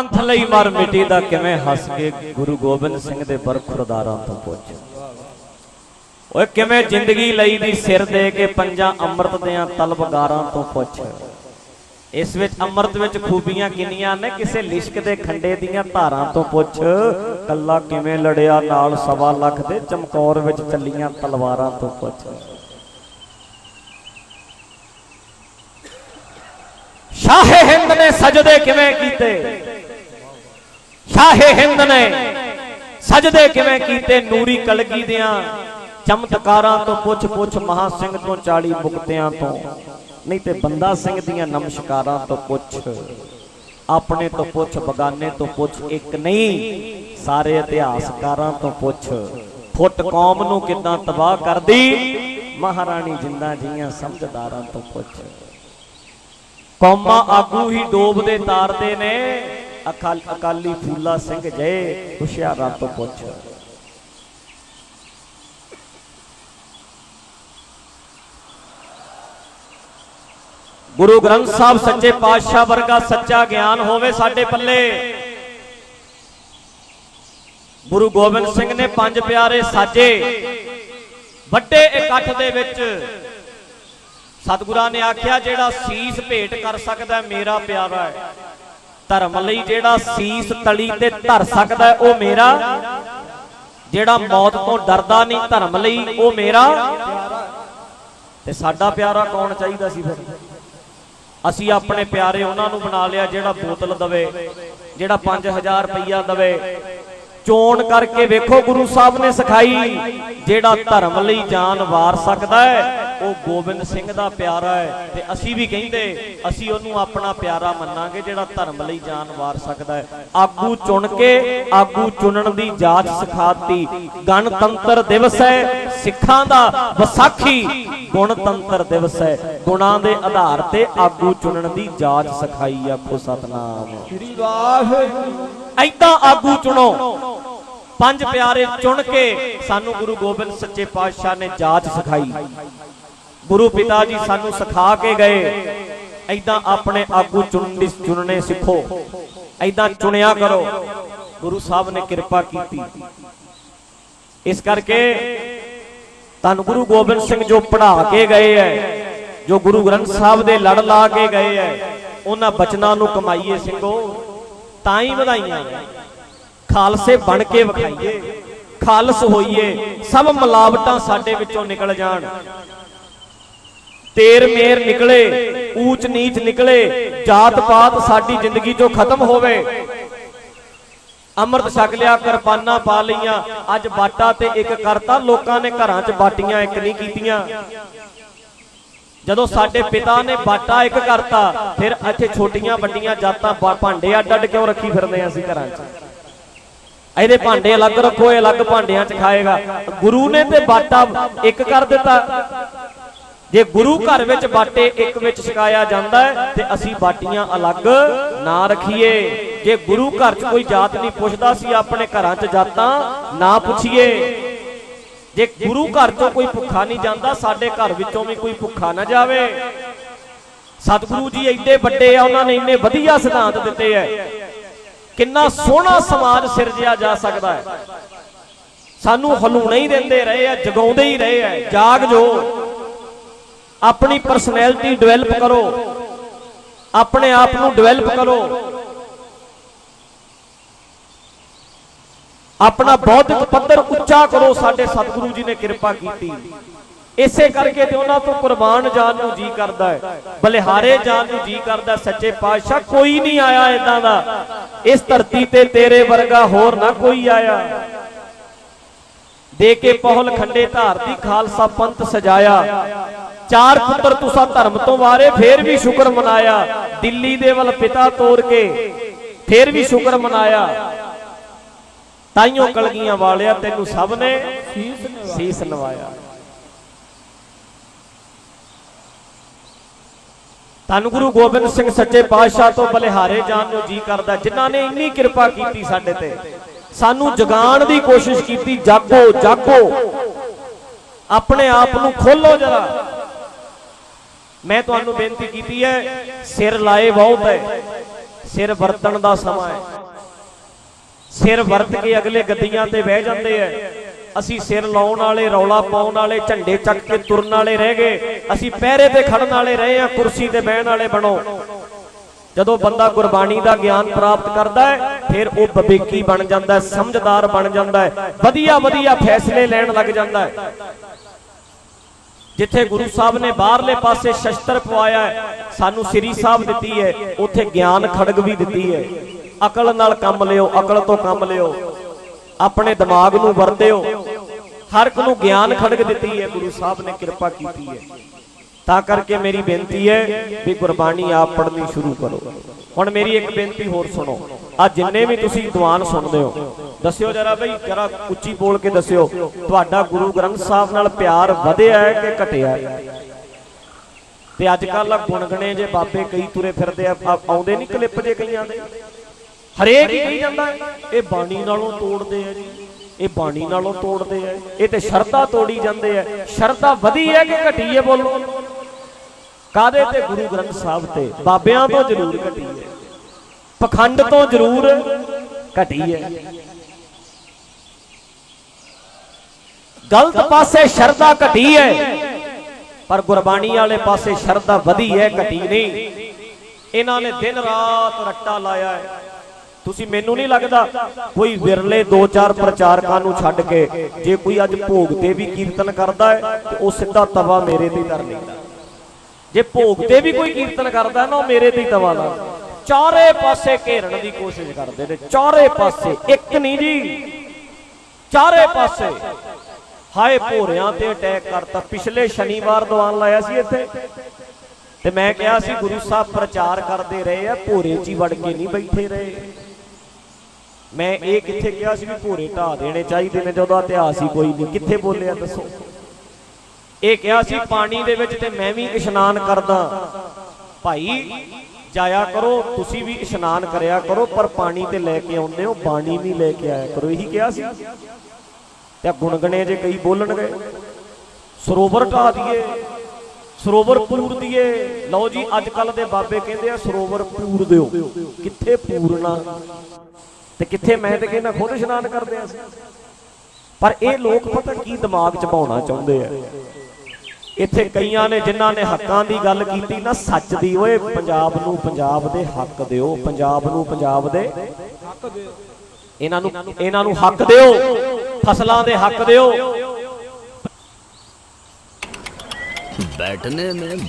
ਪੰਥ ਲਈ ਮਰ ਮਿਟੀ ਦਾ ਕਿਵੇਂ ਹੱਸ ਕੇ ਗੁਰੂ ਗੋਬਿੰਦ ਸਿੰਘ ਦੇ ਬਰਖੁਰਦਾਰਾਂ ਤੋਂ ਪੁੱਛ। ਓਏ ਕਿਵੇਂ ਜ਼ਿੰਦਗੀ ਲਈ ਦੀ ਸਿਰ ਦੇ ਕੇ ਪੰਜਾਂ ਅੰਮ੍ਰਿਤ ਦਿਆਂ ਤਲਬਗਾਰਾਂ ਤੋਂ ਪੁੱਛ। ਇਸ ਵਿੱਚ ਅੰਮ੍ਰਿਤ ਵਿੱਚ ਖੂਬੀਆਂ ਕਿੰਨੀਆਂ ਨੇ? ਕਿਸੇ ਲਿਸ਼ਕ ਦੇ ਖੰਡੇ ਦੀਆਂ ਧਾਰਾਂ ਤੋਂ ਪੁੱਛ। ਕੱਲਾ ਕਿਵੇਂ ਲੜਿਆ ਨਾਲ ਸਵਾ ਲੱਖ ਦੇ ਚਮਕੌਰ ਵਿੱਚ ਚੱਲੀਆਂ ਤਲਵਾਰਾਂ ਤੋਂ ਪੁੱਛ। ਸ਼ਾਹ ਹਿੰਦ ਨੇ ਸਜਦੇ ਕਿਵੇਂ ਕੀਤੇ? ਸ਼ਾਹੇ ਹਿੰਦ ਨੇ ਸਜਦੇ ਕਿਵੇਂ ਕੀਤੇ ਨੂਰੀ ਕਲਗੀ ਦਿਆਂ, ਚਮਤਕਾਰਾਂ ਤੋਂ ਪੁੱਛ ਪੁੱਛ ਮਹਾ ਸਿੰਘ ਤੋਂ 40 ਮੁਕਤਿਆਂ ਤੋਂ। ਨਹੀਂ ਤੇ ਬੰਦਾ ਸਿੰਘ ਦੀਆਂ ਨਮਸਕਾਰਾਂ ਤੋਂ ਪੁੱਛ, ਆਪਣੇ ਤੋਂ ਪੁੱਛ, ਬਗਾਨੇ ਤੋਂ ਪੁੱਛ, ਇੱਕ ਨਹੀਂ, ਸਾਰੇ ਇਤਿਹਾਸਕਾਰਾਂ ਤੋਂ ਪੁੱਛ। ਫੁੱਟ ਕੌਮ ਨੂੰ ਕਿਦਾਂ ਤਬਾਹ ਕਰਦੀ? ਮਹਾਰਾਣੀ ਜਿੰਦਾ ਜੀਆਂ ਸਮਝਦਾਰਾਂ ਤੋਂ ਪੁੱਛ। ਕੌਮਾਂ ਆਗੂ ਹੀ ਡੋਬਦੇ ਤਾਰਦੇ ਨੇ। ਅਕਾਲ ਅਕਾਲੀ ਫੂਲਾ ਸਿੰਘ ਜੈ, ਹੁਸ਼ਿਆਰਾਂ ਤੋਂ ਪੁੱਛ। ਗੁਰੂ ਗ੍ਰੰਥ ਸਾਹਿਬ ਸੱਚੇ ਪਾਤਸ਼ਾਹ ਵਰਗਾ ਸੱਚਾ ਗਿਆਨ ਹੋਵੇ ਸਾਡੇ ਪੱਲੇ। ਗੁਰੂ ਗੋਬਿੰਦ ਸਿੰਘ ਨੇ ਪੰਜ ਪਿਆਰੇ ਸਾਜੇ, ਵੱਡੇ ਇਕੱਠ ਦੇ ਵਿੱਚ ਸਤਿਗੁਰਾਂ ਨੇ ਆਖਿਆ, ਜਿਹੜਾ ਸੀਸ ਭੇਟ ਕਰ ਸਕਦਾ ਮੇਰਾ ਪਿਆਰਾ ਹੈ। ਧਰਮ ਲਈ ਜਿਹੜਾ ਸੀਸ ਤਲੀ ਤੇ ਧਰ ਸਕਦਾ ਉਹ ਮੇਰਾ। ਜਿਹੜਾ ਮੌਤ ਤੋਂ ਡਰਦਾ ਨਹੀਂ ਧਰਮ ਲਈ, ਉਹ ਮੇਰਾ। ਤੇ ਸਾਡਾ ਪਿਆਰਾ ਕੌਣ ਚਾਹੀਦਾ ਸੀ ਫਿਰ? ਅਸੀਂ ਆਪਣੇ ਪਿਆਰੇ ਉਹਨਾਂ ਨੂੰ ਬਣਾ ਲਿਆ ਜਿਹੜਾ ਬੋਤਲ ਦਵੇ, ਜਿਹੜਾ 5000 ਰੁਪਈਆ ਦਵੇ। ਚੋਣ ਕਰਕੇ ਵੇਖੋ ਗੁਰੂ ਸਾਹਿਬ ਨੇ ਸਿਖਾਈ ਜਿਹੜਾ ਧਰਮ ਲਈ ਜਾਨ ਵਾਰ ਸਕਦਾ ਹੈ। ਉਹ ਗੋਬਿੰਦ ਸਿੰਘ ਦਾ ਪਿਆਰਾ ਹੈ ਤੇ ਅਸੀਂ ਵੀ ਕਹਿੰਦੇ ਅਸੀਂ ਉਹਨੂੰ ਆਪਣਾ ਪਿਆਰਾ ਮੰਨਾਂਗੇ ਜਿਹੜਾ ਧਰਮ ਲਈ ਜਾਨ ਵਾਰ ਸਕਦਾ ਹੈ। ਆਗੂ ਚੁਣ ਕੇ ਆਗੂ ਚੁਣਨ ਦੀ ਜਾਚ ਸਿਖਾਤੀ ਗਣਤੰਤਰ ਦਿਵਸ ਹੈ ਸਿੱਖਾਂ ਦਾ ਵਿਸਾਖੀ ਗੁਣਤੰਤਰ ਦਿਵਸ ਹੈ। ਗੁਣਾਂ ਦੇ ਆਧਾਰ ਤੇ ਆਗੂ ਚੁਣਨ ਦੀ ਜਾਚ ਸਿਖਾਈ ਆਖੋ ਸਤਨਾਮ। ਸ੍ਰੀ ਵਾਹਿਗੁਰੂ ਐਦਾਂ ਆਗੂ ਚੁਣੋ। ਪੰਜ ਪਿਆਰੇ ਚੁਣ ਕੇ ਸਾਨੂੰ ਗੁਰੂ ਗੋਬਿੰਦ ਸੱਚੇ ਪਾਤਸ਼ਾਹ ਨੇ ਜਾਚ ਸਿਖਾਈ। ਗੁਰੂ ਪਿਤਾ ਜੀ ਸਾਨੂੰ ਸਿਖਾ ਕੇ ਗਏ ਐਦਾਂ ਆਪਣੇ ਆਗੂ ਚੁਣਨੀ ਚੁਣਨੇ ਸਿੱਖੋ ਐਦਾਂ ਚੁਣਿਆ ਕਰੋ। ਗੁਰੂ ਸਾਹਿਬ ਨੇ ਕਿਰਪਾ ਕੀਤੀ। ਇਸ ਕਰਕੇ ਧੰਨ ਗੁਰੂ ਗੋਬਿੰਦ ਸਿੰਘ ਜੋ ਪੜ੍ਹਾ ਕੇ ਗਏ ਐ, ਜੋ ਗੁਰੂ ਗ੍ਰੰਥ ਸਾਹਿਬ ਦੇ ਲੜ ਲਾ ਕੇ ਗਏ ਐ, ਉਹਨਾਂ ਬਚਨਾਂ ਨੂੰ ਕਮਾਈਏ ਸਿੰਘੋ, ਤਾਂ ਹੀ ਵਧਾਈਆਂ। ਖਾਲਸੇ ਬਣ ਕੇ ਵਿਖਾਈਏ, ਖਾਲਸ ਹੋਈਏ, ਸਭ ਮਿਲਾਵਟਾਂ ਸਾਡੇ ਵਿੱਚੋਂ ਨਿਕਲ ਜਾਣ। ਤੇਰ ਮੇਰ ਨਿਕਲੇ, ਊਚ ਨੀਚ ਨਿਕਲੇ ਜਾਤ ਪਾਤ ਸਾਡੀ ਜ਼ਿੰਦਗੀ ਚੋਂ ਖਤਮ ਹੋਵੇ। ਅੰਮ੍ਰਿਤ ਛਕ ਲਿਆ ਕਿਰਪਾਨਾਂ ਪਾ ਲਈਆਂ, ਅੱਜ ਬਾਟਾ ਤੇ ਇੱਕ ਕਰਤਾ, ਲੋਕਾਂ ਨੇ ਘਰਾਂ 'ਚ ਬਾਟੀਆਂ ਇੱਕ ਨਹੀਂ ਕੀਤੀਆਂ। ਜਦੋਂ ਸਾਡੇ ਪਿਤਾ ਨੇ ਬਾਟਾ ਇੱਕ ਕਰਤਾ, ਫਿਰ ਇੱਥੇ ਛੋਟੀਆਂ ਵੱਡੀਆਂ ਜਾਤਾਂ ਭਾਂਡੇ ਅੱਡ ਅੱਡ ਕਿਉਂ ਰੱਖੀ ਫਿਰਦੇ ਆਂ ਅਸੀਂ ਘਰਾਂ 'ਚ? ਇਹਦੇ ਭਾਂਡੇ ਅਲੱਗ ਰੱਖੋ, ਇਹ ਅਲੱਗ ਭਾਂਡਿਆਂ 'ਚ ਖਾਏਗਾ। ਗੁਰੂ ਨੇ ਤੇ ਬਾਟਾ ਇੱਕ ਕਰ ਦਿੱਤਾ। ਜੇ ਗੁਰੂ ਘਰ ਵਿੱਚ ਬਾਟੇ ਇੱਕ ਵਿੱਚ ਛਕਾਇਆ ਜਾਂਦਾ ਹੈ, ਤੇ ਅਸੀਂ ਬਾਟੀਆਂ ਅਲੱਗ ਨਾ ਰੱਖੀਏ। ਜੇ ਗੁਰੂ ਘਰ 'ਚ ਕੋਈ ਜਾਤ ਨਹੀਂ ਪੁੱਛਦਾ ਸੀ ਆਪਣੇ ਘਰਾਂ 'ਚ ਜਾਤਾਂ ਨਾ ਪੁੱਛੀਏ। ਜੇ ਗੁਰੂ ਘਰ 'ਚੋਂ ਕੋਈ ਭੁੱਖਾ ਨਹੀਂ ਜਾਂਦਾ, ਸਾਡੇ ਘਰ ਵਿੱਚੋਂ ਵੀ ਕੋਈ ਭੁੱਖਾ ਨਾ ਜਾਵੇ। ਸਤਿਗੁਰੂ ਜੀ ਐਡੇ ਵੱਡੇ ਆ, ਉਹਨਾਂ ਨੇ ਇੰਨੇ ਵਧੀਆ ਸਿਧਾਂਤ ਦਿੱਤੇ ਐ। ਕਿੰਨਾ ਸੋਹਣਾ ਸਮਾਜ ਸਿਰਜਿਆ ਜਾ ਸਕਦਾ ਹੈ ਸਾਨੂੰ ਹਲੂਣੇ ਹੀ ਦਿੰਦੇ ਰਹੇ ਆ ਜਗਾਉਂਦੇ ਹੀ ਰਹੇ ਆ ਜਾਗ ਜੋ। ਆਪਣੀ ਪਰਸਨੈਲਿਟੀ ਡਿਵੈਲਪ ਕਰੋ। ਆਪਣੇ ਆਪ ਨੂੰ ਡਿਵੈਲਪ ਕਰੋ। ਆਪਣਾ ਬੌਧਿਕ ਪੱਧਰ ਉੱਚਾ ਕਰੋ, ਸਾਡੇ ਸਤਿਗੁਰੂ ਜੀ ਨੇ ਕਿਰਪਾ ਕੀਤੀ। ਇਸੇ ਕਰਕੇ ਤੇ ਉਹਨਾਂ ਤੋਂ ਕੁਰਬਾਨ ਜਾਣ ਨੂੰ ਜੀ ਕਰਦਾ ਹੈ। ਬਲਿਹਾਰੇ ਜਾਣ ਨੂੰ ਜੀ ਕਰਦਾ ਸੱਚੇ ਪਾਤਸ਼ਾਹ, ਕੋਈ ਨਹੀਂ ਆਇਆ ਇਦਾਂ ਦਾ। ਇਸ ਧਰਤੀ ਤੇ ਤੇਰੇ ਵਰਗਾ ਹੋਰ ਨਾ ਕੋਈ ਆਇਆ। ਦੇ ਕੇ ਪਹੁਲ ਖੰਡੇ ਧਾਰਤੀ ਖਾਲਸਾ ਪੰਥ ਸਜਾਇਆ। ਚਾਰ ਪੁੱਤਰ ਤੁਸਾਂ ਧਰਮ ਤੋਂ ਵਾਰੇ, ਫੇਰ ਵੀ ਸ਼ੁਕਰ ਮਨਾਇਆ। ਦਿੱਲੀ ਦੇ ਵੱਲ ਪਿਤਾ ਤੋਰ ਕੇ, ਫੇਰ ਵੀ ਸ਼ੁਕਰ ਮਨਾਇਆ। ਤਾਈਓ ਕਲਗੀਆਂ ਵਾਲਿਆ, ਤੈਨੂੰ ਸਭ ਨੇ ਸੀਸ ਸੀਸ ਨਵਾਇਆ ਧੰਨ ਗੁਰੂ ਗੋਬਿੰਦ ਸਿੰਘ ਸੱਚੇ ਪਾਤਸ਼ਾਹ ਤੋਂ ਬਲਿਹਾਰੇ ਜਾਣ ਨੂੰ ਜੀ ਕਰਦਾ, ਜਿਨ੍ਹਾਂ ਨੇ ਇੰਨੀ ਕਿਰਪਾ ਕੀਤੀ ਸਾਡੇ ਤੇ। ਸਾਨੂੰ ਜਗਾਉਣ ਦੀ ਕੋਸ਼ਿਸ਼ ਕੀਤੀ, ਜਾਗੋ ਜਾਗੋ। ਆਪਣੇ ਆਪ ਨੂੰ ਖੋਲੋ ਜਰਾ। ਮੈਂ ਤੁਹਾਨੂੰ ਬੇਨਤੀ ਕੀਤੀ ਹੈ, ਸਿਰ ਲਾਏ ਬਹੁਤ ਹੈ। ਸਿਰ ਵਰਤਣ ਦਾ ਸਮਾਂ ਹੈ। ਸਿਰ ਵਰਤ ਕੇ ਅਗਲੇ ਗੱਦੀਆਂ ਤੇ ਬਹਿ ਜਾਂਦੇ ਐ ਅਸੀਂ ਸਿਰ ਲਾਉਣ ਵਾਲੇ, ਰੌਲਾ ਪਾਉਣ ਵਾਲੇ, ਝੰਡੇ ਚੱਕ ਕੇ ਤੁਰਨ ਵਾਲੇ ਰਹਿ ਗਏ। ਅਸੀਂ ਪਹਿਰੇ ਤੇ ਖੜਨ ਵਾਲੇ ਰਹੇ ਆ ਕੁਰਸੀ ਤੇ ਬਹਿਣ ਵਾਲੇ ਬਣੋ। ਜਦੋਂ ਬੰਦਾ ਗੁਰਬਾਣੀ ਦਾ ਗਿਆਨ ਪ੍ਰਾਪਤ ਕਰਦਾ ਹੈ ਫਿਰ ਉਹ ਵਿਵੇਕੀ ਬਣ ਜਾਂਦਾ ਹੈ, ਸਮਝਦਾਰ ਬਣ ਜਾਂਦਾ ਹੈ, ਵਧੀਆ ਵਧੀਆ ਫੈਸਲੇ ਲੈਣ ਲੱਗ ਜਾਂਦਾ ਹੈ। ਜਿੱਥੇ ਗੁਰੂ ਸਾਹਿਬ ਨੇ ਬਾਹਰਲੇ ਪਾਸੇ ਸ਼ਸਤਰ ਪਵਾਇਆ ਹੈ, ਸਾਨੂੰ ਸ੍ਰੀ ਸਾਹਿਬ ਦਿੱਤੀ ਹੈ, ਉੱਥੇ ਗਿਆਨ ਖੜਗ ਵੀ ਦਿੱਤੀ ਹੈ। ਅਕਲ ਨਾਲ ਕੰਮ ਲਿਓ, ਅਕਲ ਤੋਂ ਕੰਮ ਲਿਓ। ਆਪਣੇ ਦਿਮਾਗ ਨੂੰ ਵਰਤਿਓ। ਹਰ ਇੱਕ ਨੂੰ ਗਿਆਨ ਖੜਗ ਦਿੱਤੀ ਹੈ, ਗੁਰੂ ਸਾਹਿਬ ਨੇ ਕਿਰਪਾ ਕੀਤੀ ਹੈ। ਤਾਂ ਕਰਕੇ ਮੇਰੀ ਬੇਨਤੀ ਹੈ ਵੀ ਗੁਰਬਾਣੀ ਆਪ ਪੜ੍ਹਨੀ ਸ਼ੁਰੂ ਕਰੋ। ਹੁਣ ਮੇਰੀ ਇੱਕ ਬੇਨਤੀ ਹੋਰ ਸੁਣੋ। ਆ ਜਿੰਨੇ ਵੀ ਤੁਸੀਂ ਦੀਵਾਨ ਸੁਣਦੇ ਹੋ, ਦੱਸਿਓ ਜਰਾ ਬਈ, ਜਰਾ ਉੱਚੀ ਬੋਲ ਕੇ ਦੱਸਿਓ। ਤੁਹਾਡਾ ਗੁਰੂ ਗ੍ਰੰਥ ਸਾਹਿਬ ਨਾਲ ਪਿਆਰ ਵਧਿਆ ਹੈ ਕਿ ਘਟਿਆ ਹੈ? ਤੇ ਅੱਜ ਕੱਲ ਗੁਣਗਣੇ ਜੇ ਬਾਬੇ ਕਈ ਤੁਰੇ ਫਿਰਦੇ ਆ ਆਉਂਦੇ ਨਹੀਂ ਕਲਿੱਪ ਜੇ ਕਈਆਂ ਦੇ? ਹਰੇਕ ਹੀ ਕਹੀ ਜਾਂਦਾ ਇਹ ਬਾਣੀ ਨਾਲੋਂ ਤੋੜਦੇ ਆ ਜੀ, ਇਹ ਬਾਣੀ ਨਾਲੋਂ ਤੋੜਦੇ ਆ, ਇਹ ਤੇ ਸ਼ਰਧਾ ਤੋੜੀ ਜਾਂਦੇ ਆ। ਸ਼ਰਧਾ ਵਧੀ ਹੈ ਕਿ ਘਟੀ ਹੈ ਬੋਲੋ? ਕਾਦੇ ਤੇ? ਗੁਰੂ ਗ੍ਰੰਥ ਸਾਹਿਬ ਤੇ। ਬਾਬਿਆਂ ਤੋਂ ਜ਼ਰੂਰ ਘਟੀ ਹੈ। ਪਖੰਡ ਤੋਂ ਜ਼ਰੂਰ ਘਟੀ ਹੈ ਗਲਤ ਪਾਸੇ ਸ਼ਰਧਾ ਘਟੀ ਹੈ ਪਰ ਗੁਰਬਾਣੀ ਵਾਲੇ ਪਾਸੇ ਸ਼ਰਧਾ ਵਧੀ ਹੈ ਘਟੀ ਨਹੀਂ। ਇਹਨਾਂ ਨੇ ਦਿਨ ਰਾਤ ਰੱਟਾ ਲਾਇਆ ਹੈ। ਤੁਸੀਂ ਮੈਨੂੰ ਨਹੀਂ ਲੱਗਦਾ ਕੋਈ ਵਿਰਲੇ ਦੋ ਚਾਰ ਪ੍ਰਚਾਰਕਾਂ ਨੂੰ ਛੱਡ ਕੇ ਜੇ ਕੋਈ ਅੱਜ ਭੋਗ ਤੇ ਵੀ ਕੀਰਤਨ ਕਰਦਾ ਹੈ, ਤੇ ਉਹ ਸਿੱਧਾ ਤਵਾ ਮੇਰੇ ਤੇ ਹੀ ਧਰ ਲੈਂਦਾ। ਜੇ ਭੋਗ ਤੇ ਵੀ ਕੋਈ ਕੀਰਤਨ ਕਰਦਾ ਨਾ, ਉਹ ਮੇਰੇ ਤੇ ਹੀ ਤਵਾ ਲਾ ਚਾਰੇ ਪਾਸੇ ਘੇਰਨ ਦੀ ਕੋਸ਼ਿਸ਼ ਕਰਦੇ ਨੇ। ਚਾਰੇ ਪਾਸੇ, ਇੱਕ ਨਹੀਂ ਜੀ। ਚਾਰੇ ਪਾਸੇ। ਹਾਏ, ਭੋਰਿਆਂ ਤੇ ਅਟੈਕ ਕਰਤਾ। ਪਿਛਲੇ ਸ਼ਨੀਵਾਰ ਦੀਵਾਨ ਲਾਇਆ ਸੀ ਇੱਥੇ। ਤੇ ਮੈਂ ਕਿਹਾ ਸੀ, ਗੁਰੂ ਸਾਹਿਬ ਪ੍ਰਚਾਰ ਕਰਦੇ ਰਹੇ ਆ, ਭੋਰੇ 'ਚ ਹੀ ਵੜ ਕੇ ਨਹੀਂ ਬੈਠੇ ਰਹੇ। ਮੈਂ ਇਹ ਕਿੱਥੇ ਕਿਹਾ ਸੀ ਵੀ ਭੋਰੇ ਢਾ ਦੇਣੇ ਚਾਹੀਦੇ ਨੇ ਜਦੋਂ ਇਤਿਹਾਸ ਹੀ ਕੋਈ ਨਹੀਂ। ਕਿੱਥੇ ਬੋਲਿਆ, ਦੱਸੋ। ਇਹ ਕਿਹਾ ਸੀ, ਪਾਣੀ ਦੇ ਵਿੱਚ ਤੇ ਮੈਂ ਵੀ ਇਸ਼ਨਾਨ ਕਰਦਾ। ਭਾਈ ਜਾਇਆ ਕਰੋ, ਤੁਸੀਂ ਵੀ ਇਸ਼ਨਾਨ ਕਰਿਆ ਕਰੋ, ਪਰ ਪਾਣੀ ਤੇ ਲੈ ਕੇ ਆਉਂਦੇ ਹੋ, ਬਾਣੀ ਨਹੀਂ ਲੈ ਕੇ ਆਇਆ ਕਰੋ, ਇਹੀ ਕਿਹਾ ਸੀ। ਤੇ ਆਹ ਗੁਣਗਣੇ ਜੇ ਕਈ ਬੋਲਣਗੇ, ਸਰੋਵਰ ਢਾ ਦਈਏ ਸਰੋਵਰ ਪੂਰ ਦਈਏ ਲਓ ਜੀ ਅੱਜ ਕੱਲ ਦੇ ਬਾਬੇ ਕਹਿੰਦੇ ਆ, ਸਰੋਵਰ ਪੂਰ ਦਿਓ। ਕਿੱਥੇ ਪੂਰਨਾ ਤੇ ਕਿੱਥੇ ਮੈਂ ਤੇ ਕਹਿੰਦਾ, ਖੁਦ ਇਸ਼ਨਾਨ ਕਰਦੇ ਆ ਪਰ ਇਹ ਲੋਕ ਪਤਾ ਕੀ ਦਿਮਾਗ ਚ ਪਾਉਣਾ ਚਾਹੁੰਦੇ ਆ? ਇੱਥੇ ਕਈਆਂ ਨੇ ਜਿਨ੍ਹਾਂ ਨੇ ਹੱਕਾਂ ਦੀ ਗੱਲ ਕੀਤੀ ਨਾ ਸੱਚ ਦੀ ਓਏ ਪੰਜਾਬ ਨੂੰ ਪੰਜਾਬ ਦੇ ਹੱਕ ਦਿਓ ਪੰਜਾਬ ਨੂੰ ਪੰਜਾਬ ਦੇ ਇਹਨਾਂ ਨੂੰ ਇਹਨਾਂ ਨੂੰ ਹੱਕ ਦਿਓ ਫਸਲਾਂ ਦੇ ਹੱਕ ਦਿਓ बैठने में